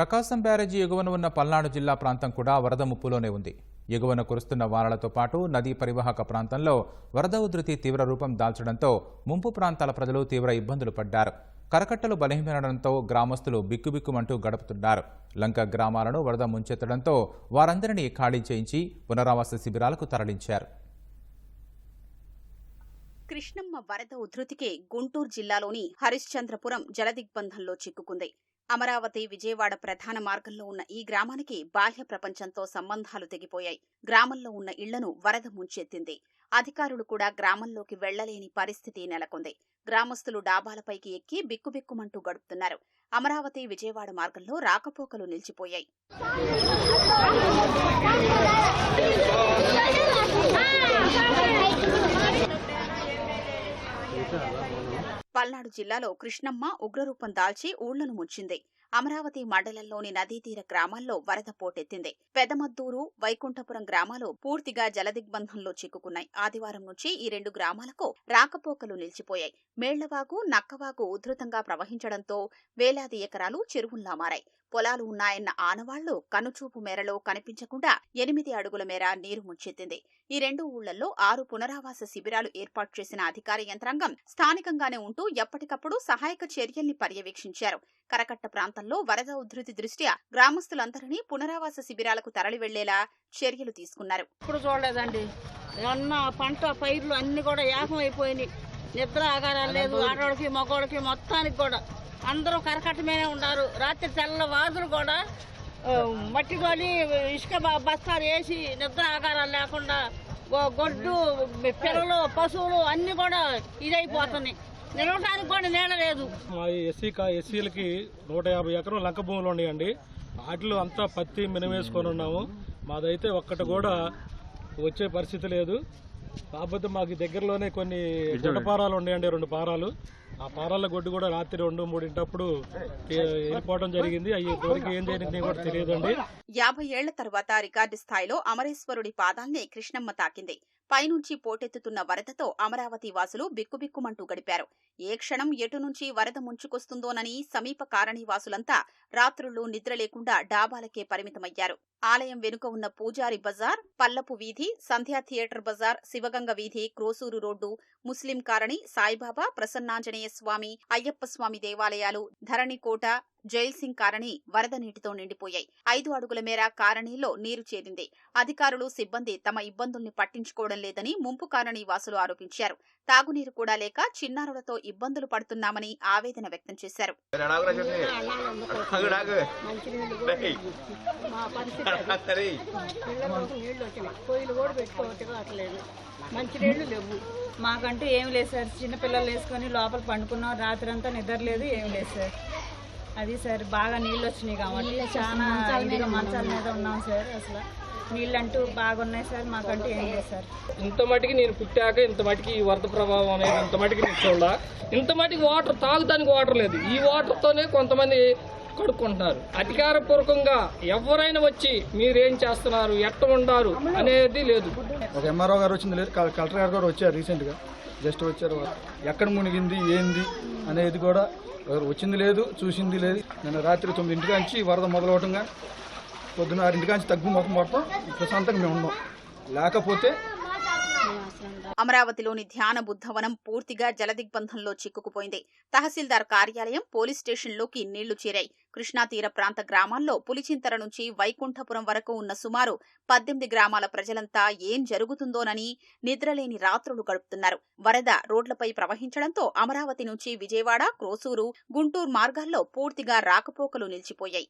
ప్రకాశం బ్యారేజీ ఎగువన ఉన్న పల్నాడు జిల్లా ప్రాంతం కూడా వరద ముప్పులోనే ఉంది. ఎగువన కురుస్తున్న వానలతో పాటు నదీ పరివాహక ప్రాంతంలో వరద ఉధృతి తీవ్ర రూపం దాల్చడంతో ముంపు ప్రాంతాల ప్రజలు తీవ్ర ఇబ్బందులు పడ్డారు. కరకట్టలు బలహీనడంతో గ్రామస్తులు బిక్కుబిక్కుమంటూ గడుపుతున్నారు. లంక గ్రామాలను వరద ముంచెత్తడంతో వారందరినీ ఖాళీ చేయించి పునరావాస శిబిరాలకు తరలించారు. కృష్ణమ్మ వరద ఉధృతికి గుంటూరు జిల్లాలోని హరిశ్చంద్రపురం జలదిగ్బంధంలో చిక్కుకుంది. అమరావతి విజయవాడ ప్రధాన మార్గంలో ఉన్న ఈ గ్రామానికి బాహ్య ప్రపంచంతో సంబంధాలు తెగిపోయాయి. గ్రామంలో ఉన్న ఇళ్ళను వరద ముంచెత్తింది. అధికారులు కూడా గ్రామంలోకి వెళ్ళలేని పరిస్థితి నెలకొంది. గ్రామస్తులు డాబాలపైకి ఎక్కి బిక్కుబిక్కుమంటూ గడుపుతున్నారు. అమరావతి విజయవాడ మార్గంలో రాకపోకలు నిలిచిపోయాయి. పల్నాడు జిల్లాలో కృష్ణమ్మ ఉగ్రరూపం దాల్చి ఊళ్ళను ముంచింది. అమరావతి మండలంలోని నదీ తీర గ్రామాల్లో వరద పోటెత్తింది. పెదమద్దూరు వైకుంఠపురం గ్రామాలు పూర్తిగా జలదిగ్బంధంలో చిక్కుకున్నాయి. ఆదివారం నుంచి ఈ రెండు గ్రామాలకు రాకపోకలు నిలిచిపోయాయి. మేళ్ళవాగు నక్కవాగు ఉధృతంగా ప్రవహించడంతో వేలాది ఎకరాలు చెరువుల్లా మారాయి. పొలాలు ఉన్నాయన్న ఆనవాళ్ళు కనుచూపు మేరలో కనిపించకుండా ఎనిమిది అడుగుల మేర నీరు ముంచెత్తింది. ఈ రెండు ఊళ్ళలో ఆరు పునరావాస శిబిరాలు ఏర్పాటు చేసిన అధికార యంత్రాంగం స్థానికంగానే ఉంటూ ఎప్పటికప్పుడు సహాయక చర్యల్ని పర్యవేక్షించారు. కరకట్ట ప్రాంతంలో వరద ఉధృతి దృష్ట్యా గ్రామస్తులందరినీ పునరావాస శిబిరాలకు తరలి వెళ్ళేలా చర్యలు తీసుకున్నారు. ఇప్పుడు చూడలేదండి. అన్న పంట పైర్లు అన్ని కూడా అయిపోయినాయి. నిద్ర ఆగారాలు లేదు ఆడవాళ్ళకి మగవాళ్ళకి మొత్తానికి కూడా. అందరూ కరకట్ట ఉన్నారు. రాత్రి తెల్ల వాదులు కూడా మట్టి కొని ఇసుక బస్తాలు వేసి నిద్ర ఆకారాలు లేకుండా గొడ్డు పిల్లలు పశువులు అన్ని కూడా ఇదైపోతున్నాయి. నిలవడానికి కూడా నీడ లేదు. మా ఎస్సీ ఎస్సీలకి నూట యాభై ఎకరం లంక భూములు ఉన్నాయండి. వాటిలో అంతా పత్తి మినవేసుకొని ఉన్నాము. మాదైతే ఒక్కటి కూడా వచ్చే పరిస్థితి లేదు. కాకపోతే మాకు దగ్గరలోనే కొన్ని గుడ్డ పారాలు ఉన్నాయండి రెండు పారాలు. ఆ పారాల గొడ్డు కూడా రాత్రి రెండు మూడింటప్పుడు వెళ్ళిపోవడం జరిగింది. అవి ఇంతవరకు ఏం జరిగింది కూడా తెలియదండి. యాభై ఏళ్ళ తర్వాత రికార్డు స్థాయిలో అమరేశ్వరుడి పాదాల్ని కృష్ణమ్మ తాకింది. పైనుంచి పోటెత్తుతున్న వరదతో అమరావతి వాసులు బిక్కుబిక్కుమంటూ గడిపారు. ఏ క్షణం ఎటు నుంచి వరద ముంచుకొస్తుందోనని సమీప కారణి వాసులంతా రాత్రుళ్ళు నిద్ర లేకుండా డాబాలకే పరిమితమయ్యారు. ఆలయం వెనుక ఉన్న పూజారి బజార్ పల్లపు వీధి సంధ్యా థియేటర్ బజార్ శివగంగ వీధి క్రోసూరు రోడ్డు ముస్లిం కారణి సాయిబాబా ప్రసన్నాంజనేయ స్వామి అయ్యప్ప స్వామి దేవాలయాలు ధరణికోట జైల్ సింగ్ కారణి వరద నీటితో నిండిపోయాయి. ఐదు అడుగుల మేర కారణిలో నీరు చేరింది. అధికారులు సిబ్బంది తమ ఇబ్బందుల్ని పట్టించుకోవడం లేదని ముంపు కారణి వాసులు ఆరోపించారు. తాగునీరు కూడా లేక చిన్నారులతో ఇబ్బందులు పడుతున్నామని ఆవేదన వ్యక్తం చేశారు. లేవు. మాకంటూ ఏం లేదు సార్. చిన్నపిల్లలు వేసుకొని లోపల పండుకున్నాం. రాత్రి అంతా నిద్ర లేదు ఏం లేదు సార్. అది సార్ బాగా నీళ్ళు వచ్చినాయి కాబట్టి చాలా మంచాల మీద ఉన్నాం సార్ అసలు. నీళ్ళంటూ బాగున్నాయి సార్ మాకంటూ ఏం లేదు సార్. ఇంత మటుకి నేను పుట్టాక ఇంత మటుకి ఈ వరద ప్రభావం అనేది ఇంత మటుకి నేను చూడ ఇంత మటుకి వాటర్ తాగుతానికి వాటర్ లేదు. ఈ వాటర్తోనే కొంతమంది కడుక్కుంటున్నారు. అధికారపూర్వకంగా ఎవరైనా వచ్చి మీరేం చేస్తున్నారు ఎట్ట ఉండారు అనేది లేదు. ఒక ఎంఆర్ఓ గారు వచ్చింది లేదు కల- కలెక్టర్ గారు కూడా వచ్చారు రీసెంట్గా. జస్ట్ వచ్చారు ఎక్కడ మునిగింది ఏంది అనేది కూడా ఎవరు వచ్చింది లేదు చూసింది లేదు. నిన్న రాత్రి తొమ్మిదింటికి నుంచి వరద మొదలవటంగా పొద్దున ఆరింటికి నుంచి తగ్గు మొత్తం మొత్తం ప్రశాంతంగా మేము ఉన్నాం. లేకపోతే అమరావతిలోని ధ్యాన బుద్ధవనం పూర్తిగా జలదిగ్బంధంలో చిక్కుకుపోయింది. తహసీల్దార్ కార్యాలయం పోలీస్ స్టేషన్లోకి నీళ్ళు చేరాయి. కృష్ణా తీర ప్రాంత గ్రామాల్లో పులిచింతర నుంచి వైకుంఠపురం వరకు ఉన్న సుమారు పద్దెనిమిది గ్రామాల ప్రజలంతా ఏం జరుగుతుందోనని నిద్రలేని రాత్రులు గడుపుతున్నారు. వరద రోడ్లపై ప్రవహించడంతో అమరావతి నుంచి విజయవాడ క్రోసూరు గుంటూరు మార్గాల్లో పూర్తిగా రాకపోకలు నిలిచిపోయాయి.